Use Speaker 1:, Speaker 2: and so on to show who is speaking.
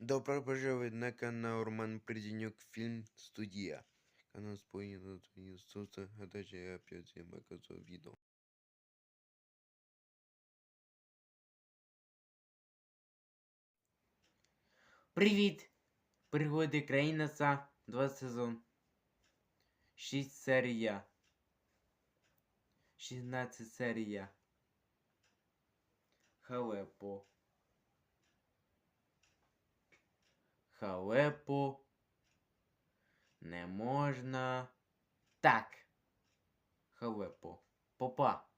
Speaker 1: Добро пожаловать на канал Роман Приденюк Фильм Студия. Канал споєно твої соуса, а я опять всем показываю видео.
Speaker 2: Привіт! Пригоди Крейнаса, 2 сезон. 6 серія. 16 серія. Халепо. Халепо. Не можна. Так. Халепо. Попа.